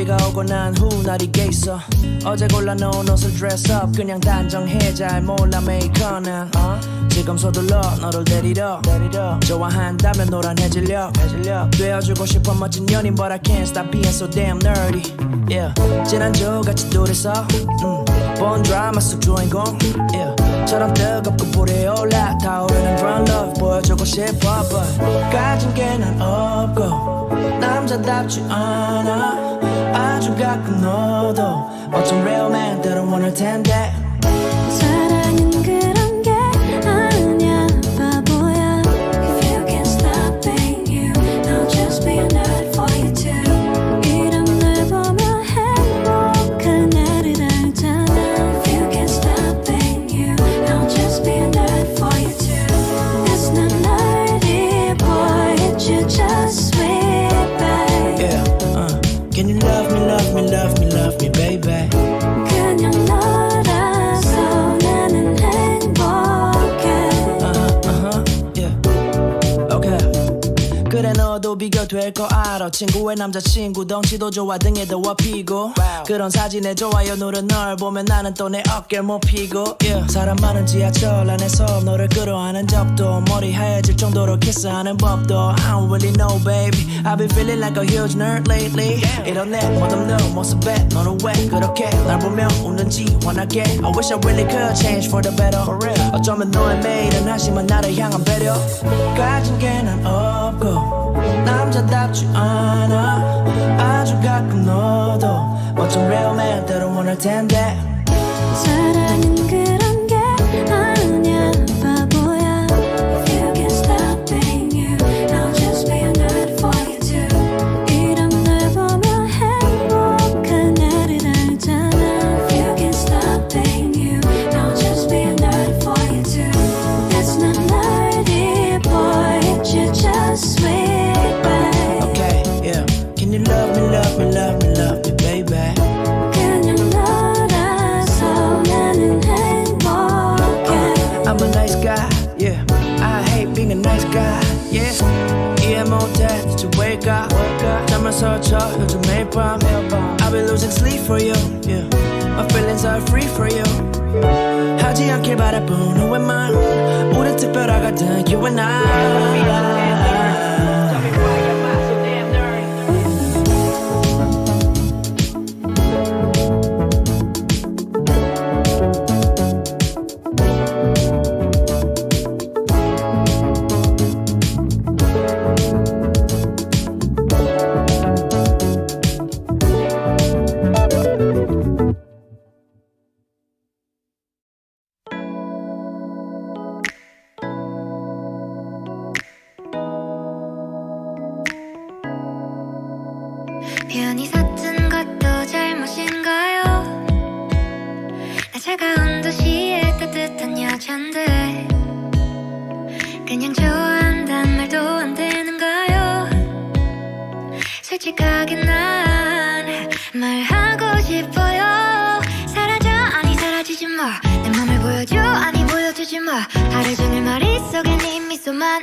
비가 오고 난 후 날이 겠어. 어제 골라 놓은 옷을 dress up 그냥 단정해. 잘 몰라 메이커는. 어? 지금 서둘러 너를 데리러. 좋아한다면 노란해질려 되어주고 싶어 멋진 연인 But I can't stop being so damn nerdy. Yeah. 지난주 같이 둘이서 음, 본 드라마 속 주인공. Yeah. 처럼 뜨겁고 불이 올라 타오르는 brown love 보여주고 싶어 But 가진 게 난 없고 남자답지 않아 아주 가끔 너도 어쩜 real man 때론 원할 텐데 될 거 알아. 친구의 남자친구 덩치도 좋아 등에 더워 피고. 그런 사진에 좋아요 누른 널 보면 나는 또 내 어깨를 못 피고. Yeah. 사람 많은 지하철 안에서 너를 끌어안은 적도 머리 하얘질 정도로 키스하는 법도. I don't really know baby. I've been feeling like a huge nerd lately. 이런 내 멋없는 모습에 너는 왜 그렇게 날 보며 웃는지 환하게? I wish I really could change for the better. 어쩌면 너의 매일은 한심한 나를 향한 배려. 가진 게 난 없고 남자답지 않아. 아주 가끔 너도 멋진 real man 때론 원할 텐데. 사랑은 yeah I hate being a nice guy, yeah 이해 못해 to wake up 잠을 설쳐 요즘 매일 밤 I've been losing sleep for you, yeah My feelings are free for you 하지 않길 바라본 후의 맘 우린 특별하거든 you and I 편히 샀던 것도 잘못인가요? 나 차가운 도시의 따뜻한 여잔데 그냥 좋아한단 말도 안 되는가요? 솔직하게 난 말하고 싶어요 사라져 아니 사라지지 마내 맘을 보여줘 아니 보여주지 마 하루 종일 머릿속에 네 미소만